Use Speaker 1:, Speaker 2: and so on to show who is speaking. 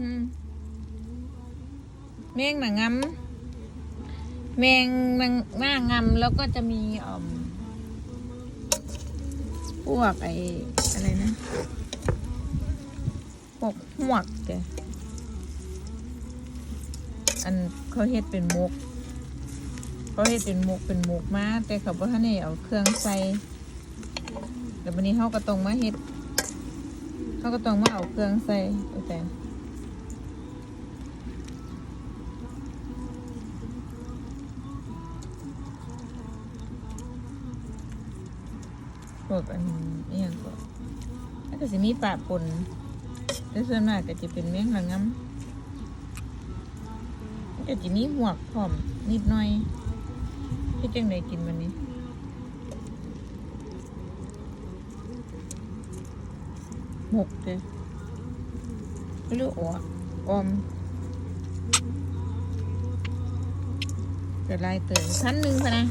Speaker 1: อืมแมงหนังงำแมงนางหน้างำแล้วก็จะมีอ่อมพวกไออะไรนะพวกหวกแกอันเขาเฮ็ดเป็นมุกเขาเฮ็ดเป็นมุกเป็นมุกมาแต่เขาบ่ทันได้เอาเครื่องใส่แล้ววันนี้เขาก็ต้องมาเฮ็ดเขาก็ต้องมาเอาเครื่องใส่แต่ พวกอันนี้ย่างก็แล้วก็สิมีปลาปนแต่ส่วนมากก็จะเป็นแมงละงำก็จะมีหวกพร้อมนิดหน่อยเฮ็ดจังไดกินวันนี้หมกเลยไม่รู้อ๋อออมเกิดลายเตยชั้นหนึ่งพะนะ